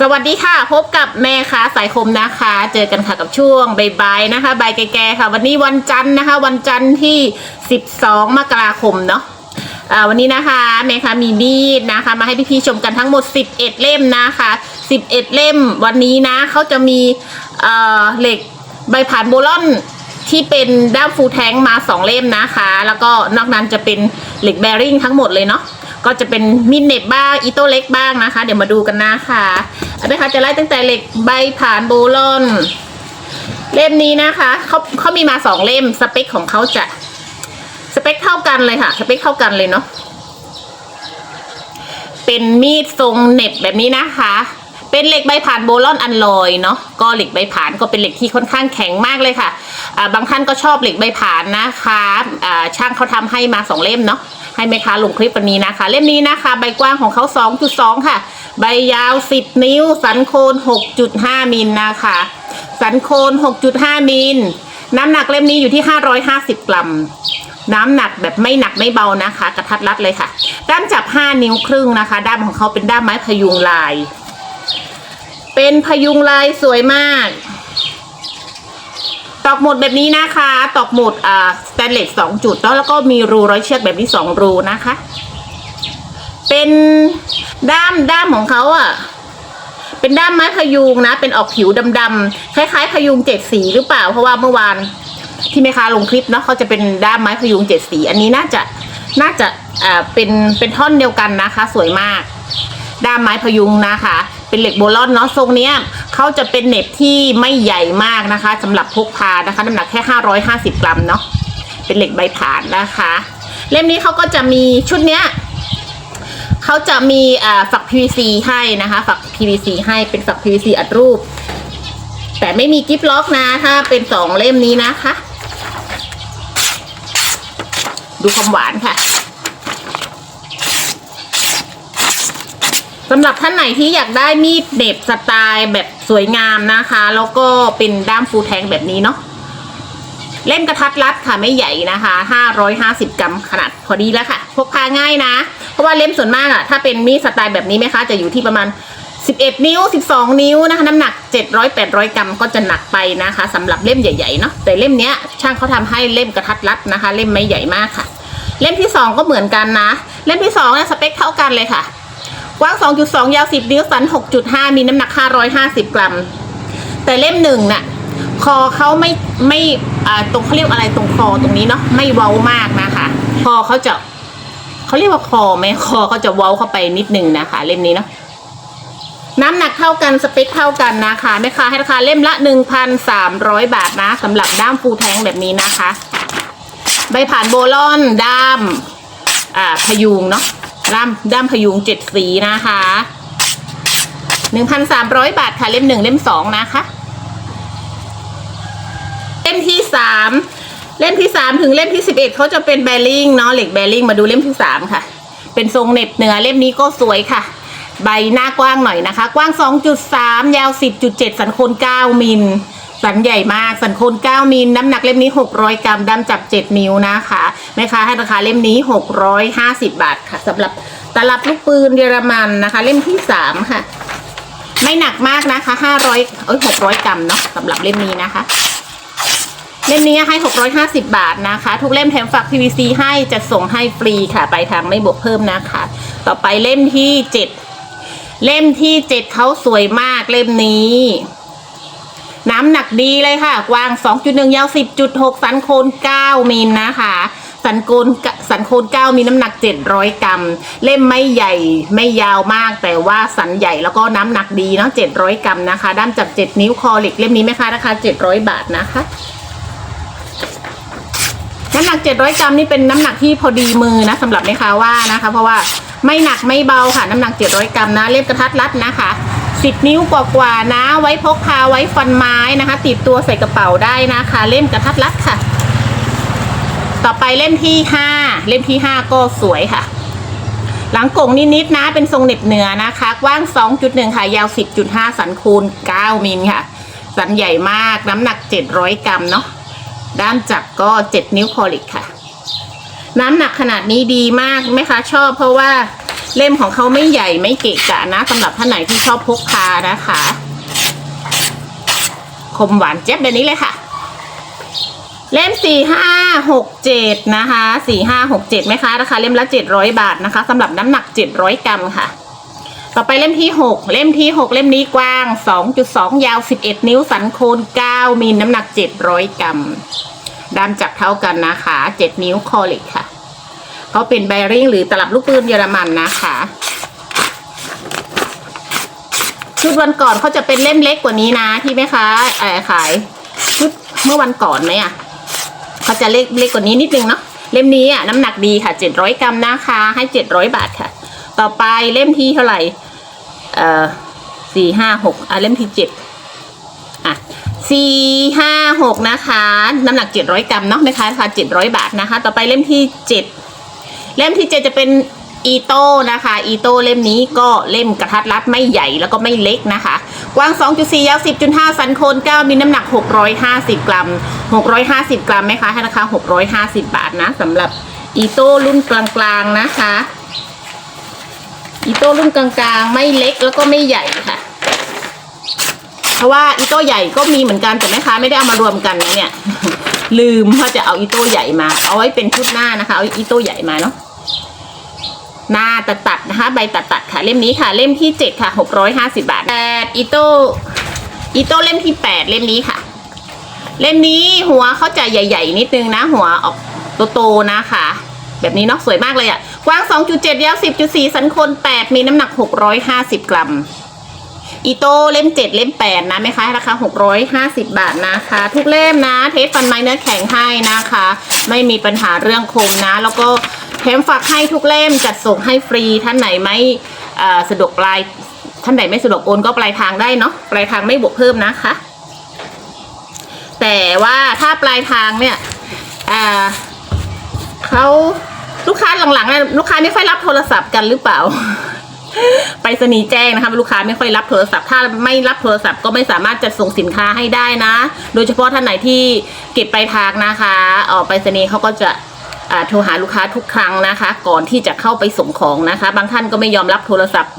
สวัสดีค่ะ พบกับแม่ค้าสายคมนะคะ เจอกันค่ะกับช่วงบ่ายๆนะคะบ่ายแก่ๆค่ะ วันนี้วันจันทร์นะคะ วันจันทร์ที่ 12 มกราคมเนาะวันนี้นะคะแม่ค้ามีมีดนะคะ มาให้พี่ๆชมกันทั้งหมด 11 เล่มนะคะ 11 เล่มวันนี้นะเขาจะมีเหล็กใบผ่านโบลอนที่เป็นด้ามฟูลแทงมา 2 เล่มนะคะ แล้วก็นอกนั้นจะเป็นเหล็กแบริ่งทั้งหมดเลยเนาะ ก็จะเป็นมีดเน็บบ้างอีโต้เล็กบ้างนะคะ เดี๋ยวมาดูกันนะคะอันนี้ค่ะจะไล่ตั้งแต่เหล็กใบผ่านโบลอน เล่มนี้นะคะเขาเขามีมาสองเล่มสเปคของเขาจะสเปคเท่ากันเลยค่ะ สเปคเท่ากันเลยเนาะเป็นมีดทรงเน็บแบบนี้นะคะ เป็นเหล็กใบผ่านโบลอนอันลอยเนาะก็เหล็กใบผ่านก็เป็นเหล็กที่ค่อนข้างแข็งมากเลยค่ะอ่าบางท่านก็ชอบเหล็กใบผ่านนะคะอ่าช่างเขาทำให้มาสองเล่มเนาะ ให้แม่ค้าลงคลิปวันนี้นะคะ เล่มนี้นะคะ ใบกว้างของเขา 2.2 ค่ะ ใบยาว 10 นิ้ว สันโคน 6.5 มิลนะคะ สันโคน 6.5 มิล น้ำหนักเล่มนี้อยู่ที่ 550 กรัมน้ำหนักแบบไม่หนักไม่เบานะคะ กระทัดรัดเลยค่ะ ด้ามจับ 5 นิ้วครึ่งนะคะ ด้ามของเขาเป็นด้ามไม้พยุงลาย เป็นพยุงลายสวยมาก ตอกหมุดแบบนี้นะคะ ตอกหมุดอ่าสแตนเลสสองจุดแล้วแล้วก็มีรูร้อยเชือกแบบนี้สองรูนะคะ เป็นด้ามด้ามของเขาอะ เป็นด้ามไม้พยุงนะ เป็นออกผิวดำๆคล้ายๆพยุงเจ็ดสีหรือเปล่า เพราะว่าเมื่อวานที่แม่ค้าลงคลิปเนาะเขาจะเป็นด้ามไม้พยุงเจ็ดสี อันนี้น่าจะน่าจะอ่าเป็นเป็นท่อนเดียวกันนะคะ สวยมาก ด้ามไม้พยุงนะคะ เป็นเหล็กโบลอนเนาะทรงเนี้ยเขาจะเป็นเน็บที่ไม่ใหญ่มากนะคะสำหรับพกพานะคะ น้ำหนักแค่ 550 กรัมเนาะเป็นเหล็กใบผ่านนะคะ เล่มนี้เขาก็จะมีชุดเนี้ยเขาจะมีอ่าฝัก PVC ให้นะคะ ฝัก PVC ให้เป็นฝัก PVC อัดรูป แต่ไม่มีกิฟล็อกนะ ถ้าเป็นสองเล่มนี้นะคะ ดูความหวานค่ะ สำหรับท่านไหนที่อยากได้มีดเหน็บสไตล์แบบสวยงามนะคะ แล้วก็เป็นด้ามฟูลแทงแบบนี้เนาะเล่มกระทัดรัดค่ะไม่ใหญ่นะคะ550 กรัมขนาดพอดีแล้วค่ะ พกพาง่ายนะ เพราะว่าเล่มส่วนมากอะถ้าเป็นมีดสไตล์แบบนี้ไหมคะ จะอยู่ที่ประมาณ 11 นิ้ว 12 นิ้วนะคะ น้ำหนัก 700 800 กรัมก็จะหนักไปนะคะสำหรับเล่มใหญ่ๆเนาะแต่เล่มเนี้ยช่างเขาทำให้เล่มกระทัดรัดนะคะ เล่มไม่ใหญ่มากค่ะ เล่มที่สองก็เหมือนกันนะ เล่มที่สองเนี่ยสเปคเท่ากันเลยค่ะ กว้าง 2.2 ยาว 10 นิ้ว สัน 6.5 มีน้ำหนัก 550 กรัม แต่เล่มหนึ่งน่ะ คอเขาไม่ไม่ตรงเขาเรียกอะไรตรงคอตรงนี้เนาะ ไม่เว้ามากนะคะ คอเขาจะเขาเรียกว่าคอไหมคอเขาจะเว้าเข้าไปนิดนึงนะคะ เล่มนี้เนาะน้ำหนักเท่ากันสเปคเท่ากันนะคะแม่ค้าให้ราคาเล่มละ 1,300 บาทนะสำหรับด้ามฟูแทงแบบนี้นะคะ ใบผ่านโบลอนด้าม อ่าพยุงเนาะ ด้ามด้ามพยุงเจ็ดสีนะคะหนึ่งพันสามร้อยบาทค่ะเล่มหนึ่งเล่มสองนะคะ เล่มที่สามเล่มที่สามถึงเล่มที่สิบเอ็ดเขาจะเป็นแบริ่งเนาะเหล็กแบริ่งมาดูเล่มที่สามค่ะ เป็นทรงเน็บเนื้อเล่มนี้ก็สวยค่ะ ใบหน้ากว้างหน่อยนะคะ กว้าง2.3ยาว10.7สันโคน9มิล สันใหญ่มากสันโคน9มิลน้ำหนักเล่มนี้ 600 กรัมดำจับ 7 นิ้วนะคะแม่ค้าให้ราคาเล่มนี้ 650 บาทค่ะสำหรับตลับลูกปืนเยอรมันนะคะ เล่มที่ 3 ค่ะ ไม่หนักมากนะคะ 500เอ้ย600 กรัมเนาะสำหรับเล่มนี้นะคะเล่มนี้ให้ 650 บาทนะคะ ทุกเล่มแถมฝัก PVC ให้จะส่งให้ฟรีค่ะไปทางไม่บวกเพิ่มนะคะ ต่อไปเล่มที่ 7 เล่มที่ 7เขาสวยมากเล่มนี้ น้ำหนักดีเลยค่ะ กว้าง 2.1 ยาว 10.6 สันโคน9มิลนะคะ สันโคนสันโคน9มีน้ำหนัก 700 กรัม เล่มไม่ใหญ่ไม่ยาวมาก แต่ว่าสันใหญ่แล้วก็น้ำหนักดีเนาะ700 กรัมนะคะ ด้ามจับ 7 นิ้วคอหล็กเล่มนี้ไหมคะราคา700 บาทนะคะน้ำหนัก 700 กรัมนี่เป็นน้ำหนักที่พอดีมือนะสำหรับแม่ค้าว่านะคะ เพราะว่าไม่หนักไม่เบาค่ะ น้ำหนัก 700 กรัมนะเล่มกระทัดรัดนะคะ 10 นิ้วกว่าๆนะ ไว้พกพาไว้ฟันไม้นะคะ ติดตัวใส่กระเป๋าได้นะคะ เล่มกระทัดรัดค่ะ ต่อไปเล่มที่ 5 เล่มที่ 5 ก็สวยค่ะ หลังกงนิดๆนะ เป็นทรงเหน็บเหนือนะคะกว้าง 2.1 ค่ะ ยาว 10.5 สันคูณ 9 มิลค่ะ สันใหญ่มากน้ำหนัก 700 กรัมเนาะด้ามจับก็ 7 นิ้วคอลิกค่ะ น้ำหนักขนาดนี้ดีมากไหมคะชอบเพราะว่า เล่มของเขาไม่ใหญ่ไม่เกะกะนะสำหรับท่านไหนที่ชอบพกพานะคะ คมหวานเจ็บแบบนี้เลยค่ะ เล่มสี่ห้าหกเจ็ดนะคะสี่ห้าหกเจ็ดไหมคะราคาเล่มละเจ็ดร้อยบาทนะคะสำหรับน้ำหนักเจ็ดร้อยกรัมค่ะ ต่อไปเล่มที่หกเล่มที่หกเล่มนี้กว้างสองจุดสองยาวสิบเอ็ดนิ้วสันโคนเก้ามิลน้ำหนักเจ็ดร้อยกรัมด้ามจับเท่ากันนะคะเจ็ดนิ้วคอลิกค่ะ เขาเป็นแบริ่งหรือตลับลูกปืนเยอรมันนะคะชุดวันก่อนเขาจะเป็นเล่มเล็กกว่านี้นะที่แม่ค้าเออขายชุดเมื่อวันก่อนไหมอะเขาจะเล็กเล็กกว่านี้นิดนึงเนาะเล่มนี้อะน้ำหนักดีค่ะเจ็ดร้อยกรัมนะคะให้เจ็ดร้อยบาทค่ะ ต่อไปเล่มที่เท่าไหร่เอ่อสี่ห้าหกอะเล่มที่เจ็ดอะสี่ห้าหกนะคะ น้ำหนักเจ็ดร้อยกรัมเนาะไหมคะราคาเจ็ดร้อยบาทนะคะ ต่อไปเล่มที่เจ็ด เล่มที่เจ็ดจะเป็นอีโต้นะคะ อีโต้เล่มนี้ก็เล่มกระทัดรัดไม่ใหญ่แล้วก็ไม่เล็กนะคะ กว้าง 2.4 ยาว 10.5 สันโคน 9 มีน้ำหนัก 650 กรัม 650 กรัมไหมคะให้ราคา 650 บาทนะสำหรับอีโต้รุ่นกลางๆนะคะ อีโต้รุ่นกลางๆ ไม่เล็กแล้วก็ไม่ใหญ่ค่ะ เพราะว่าอีโต้ใหญ่ก็มีเหมือนกันแต่แม่ค้าไม่ได้เอามารวมกันนะเนี่ย ลืมว่าจะเอาอีโต้ใหญ่มา เอาไว้เป็นชุดหน้านะคะ เอาอีโต้ใหญ่มาเนาะหน้าตัดตัดนะคะใบตัดตัดค่ะ เล่มนี้ค่ะ เล่มที่เจ็ดค่ะหกร้อยห้าสิบาทแปดอีโต้อีโต้เล่มที่แปดเล่มนี้ค่ะ เล่มนี้หัวเขาจะใหญ่ ๆ นิดนึงนะ หัวออกโตๆนะคะ แบบนี้เนาะสวยมากเลยอะ่ะ กว้าง 2.7ยาว10.4 สันคน 8 มีน้ำหนัก 650 กรัม อีโต้เล่ม7เล่ม8นะไหมคะราคา650บาทนะคะ ทุกเล่มนะ เทสฟันไม้เนื้อแข็งให้นะคะ ไม่มีปัญหาเรื่องคมนะ แล้วก็แถมฝากให้ทุกเล่มจัดส่งให้ฟรีท่านไหนไม่สะดวกปลายท่านไหนไม่สะดวกโอนก็ปลายทางได้เนาะปลายทางไม่บวกเพิ่มนะคะ แต่ว่าถ้าปลายทางเนี่ยเขาลูกค้าหลังๆเนี่ยลูกค้าไม่ค่อยรับโทรศัพท์กันหรือเปล่า ไปรษณีแจ้งนะคะลูกค้าไม่ค่อยรับโทรศัพท์ถ้าไม่รับโทรศัพท์ก็ไม่สามารถจะส่งสินค้าให้ได้นะ โดยเฉพาะท่านไหนที่เก็บปลายทางนะคะออกไปรษณีเขาก็จะโทรหาลูกค้าทุกครั้งนะคะ ก่อนที่จะเข้าไปส่งของนะคะ บางท่านก็ไม่ยอมรับโทรศัพท์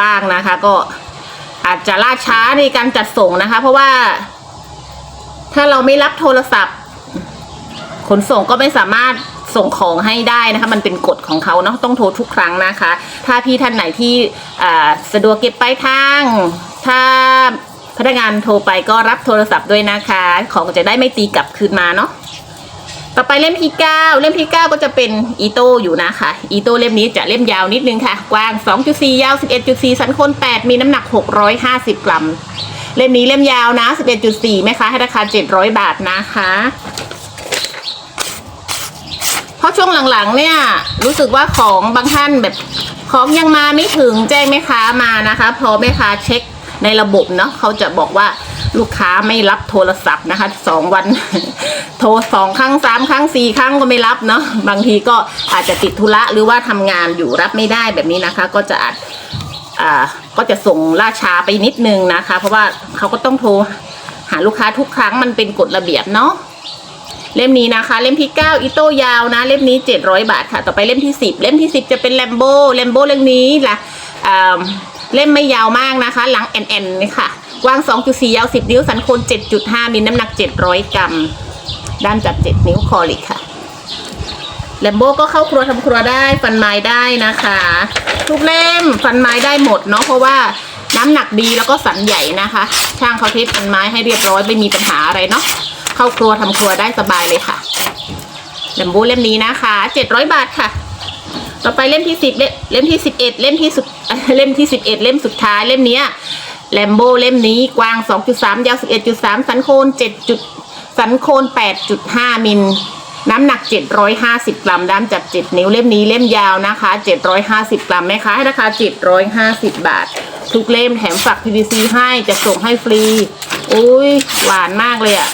บ้างนะคะ ก็อาจจะล่าช้าในการจัดส่งนะคะ เพราะว่า ถ้าเราไม่รับโทรศัพท์ ขนส่งก็ไม่สามารถ ส่งของให้ได้นะคะ มันเป็นกฎของเขาเนาะต้องโทรทุกครั้งนะคะ ถ้าพี่ท่านไหนที่สะดวกเก็บปลายทาง ถ้าพนักงานโทรไปก็รับโทรศัพท์ด้วยนะคะ ของจะได้ไม่ตีกลับคืนมาเนาะต่อไปเล่มที่เก้าเล่มที่เก้าก็จะเป็นอีโต้อยู่นะคะอีโต้เล่มนี้จะเล่มยาวนิดนึงค่ะ กว้าง 2.4 ยาว 11.4 สันโคน8 มีน้ำหนัก 650 กรัม เล่มนี้เล่มยาวนะ 11.4ไหมคะให้ราคา 700 บาทนะคะ เพราะช่วงหลังๆเนี่ยรู้สึกว่าของบางท่านแบบของยังมาไม่ถึงแจ้งแม่ค้ามานะคะ พอแม่ค้าเช็คในระบบเนาะเขาจะบอกว่าลูกค้าไม่รับโทรศัพท์นะคะสองวัน โทรสองครั้งสามครั้งสี่ครั้งก็ไม่รับเนาะบางทีก็อาจจะติดธุระหรือว่าทำงานอยู่รับไม่ได้แบบนี้นะคะ ก็จะอาจก็จะส่งล่าช้าไปนิดนึงนะคะ เพราะว่าเขาก็ต้องโทรหาลูกค้าทุกครั้งมันเป็นกฎระเบียบเนาะ เล่มนี้นะคะ เล่มที่ 9 อิโต้ยาวนะ เล่มนี้ 700 บาทค่ะ ต่อไปเล่มที่ 10 เล่มที่ 10 จะเป็นแลมโบ้แลมโบ้เล่มนี้ล่ะเล่มไม่ยาวมากนะคะ หลังแอนแอนนี่ค่ะกว้าง 2.4 ยาว 10 นิ้ว สันโคน 7.5มีน้ำหนัก 700 กรัม ด้านจับ 7 นิ้วคอลิกค่ะแลมโบ้ก็เข้าครัวทำครัวได้ ฟันไม้ได้นะคะ ทุกเล่มฟันไม้ได้หมดเนาะเพราะว่าน้ำหนักดีแล้วก็สันใหญ่นะคะ ช่างเขาเทสฟันไม้ให้เรียบร้อยไม่มีปัญหาอะไรเนาะ เข้าครัวทำครัวได้สบายเลยค่ะแลมโบเล่มนี้นะคะเจ็ดร้อยบาทค่ะ ต่อไปเล่มที่สิบเล่มที่สิบเอ็ดเล่มที่สุดเล่มที่สิบเอ็ดเล่มสุดท้ายเล่มเนี้ยแลมโบเล่มนี้กว้าง 2.3 ยาว 11.3 สันโคน7จุดสันโคน 8.5 มิล น้ำหนัก 750 กรัมด้ามจับ 7 นิ้วเล่มนี้เล่มยาวนะคะ 750 กรัมไหมคะให้ราคา 750 บาท ทุกเล่มแถมฝัก PVC ให้จะส่งให้ฟรี อุ้ยหวานมากเลยอะ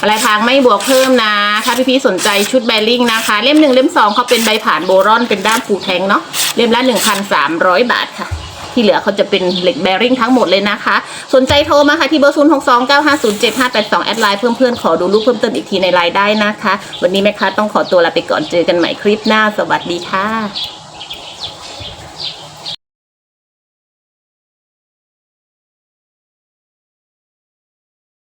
อะไรทางไม่บวกเพิ่มนะ ถ้าพี่ๆสนใจชุดแบริ่งนะคะ เล่มหนึ่งเล่มสองเขาเป็นใบผ่านโบรอนเป็นด้ามฟูแทงเนาะเล่มละ1,300 บาทค่ะที่เหลือเขาจะเป็นเหล็กแบริ่งทั้งหมดเลยนะคะ สนใจโทรมาค่ะ ที่เบอร์ 0 6 2 9 5 0 7 5 8 2 แอดไลน์เพื่อนๆขอดูรูปเพิ่มเติมอีกทีในไลน์ได้นะคะ วันนี้แม่ค้าต้องขอตัวลาไปก่อนเจอกันใหม่คลิปหน้า สวัสดีค่ะ